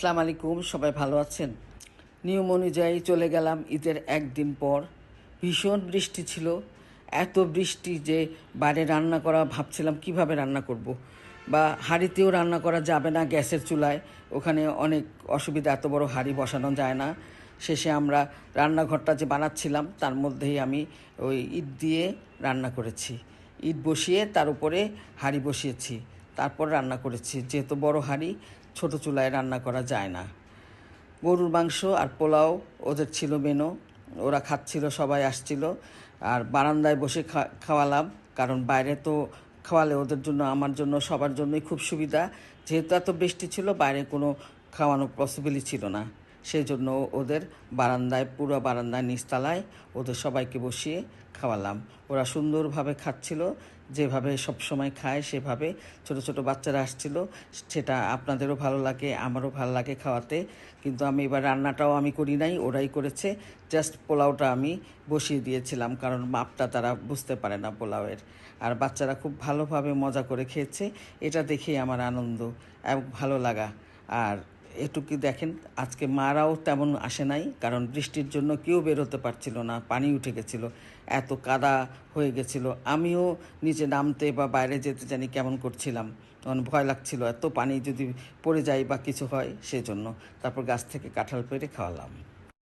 সালাম আলাইকুম, সবাই ভালো আছেন? নিয়ম অনুযায়ী চলে গেলাম ঈদের একদিন পর। ভীষণ বৃষ্টি ছিল। এত বৃষ্টি যে বাইরে রান্না করা ভাবছিলাম কীভাবে রান্না করব। বা হাঁড়িতেও রান্না করা যাবে না গ্যাসের চুলায়। ওখানে অনেক অসুবিধা, এত বড় হাঁড়ি বসানো যায় না। শেষে আমরা রান্নাঘরটা যে বানাচ্ছিলাম, তার মধ্যেই আমি ওই ইট দিয়ে রান্না করেছি। ইট বসিয়ে তার উপরে হাঁড়ি বসিয়েছি। তারপর রান্না করেছি। যেহেতু বড় হাঁড়ি ছোট চুলায় রান্না করা যায় না। গরুর মাংস আর পোলাও, ওদের ছিল মেনো। ওরা খাচ্ছিল, সবাই আসছিল। আর বারান্দায় বসে খাওয়ালাম। কারণ বাইরে তো খাওয়ালে ওদের জন্য, আমার জন্য, সবার জন্যই খুব সুবিধা। যেহেতু এত বৃষ্টি ছিল, বাইরে কোনো খাওয়ানো পসিবিলি ছিল না। সেই জন্য ওদের বারান্দায়, পুরো বারান্দায়, নিচতলায় ওদের সবাইকে বসিয়ে খাওয়ালাম। ওরা সুন্দরভাবে খাচ্ছিল, যেভাবে সব সময় খায় সেভাবে। ছোট ছোট বাচ্চারা আসছিল, সেটা আপনাদেরও ভালো লাগে, আমারও ভালো লাগে খাওয়াতে। কিন্তু আমি এবার রান্নাটাও আমি করি নাই, ওরাই করেছে। জাস্ট পোলাওটা আমি বসিয়ে দিয়েছিলাম, কারণ মাপটা তারা বুঝতে পারে না পোলাওয়ের। আর বাচ্চারা খুব ভালোভাবে মজা করে খেয়েছে, এটা দেখেই আমার আনন্দ এবং ভালো লাগা। আর এটুকু দেখেন, আজকে মারাও তেমন আসে নাই, কারণ বৃষ্টির জন্য কেউ বেরোতে পারছিল না, পানি উঠে গেছিল, এত কাদা হয়ে গেছিল। আমিও নিচে নামতে বা বাইরে যেতে জানি কেমন করছিলাম, তখন ভয় লাগছিল, এত পানি যদি পড়ে যায় বা কিছু হয় সেজন্য। তারপর গাছ থেকে কাঁঠাল পেরে খাওয়ালাম।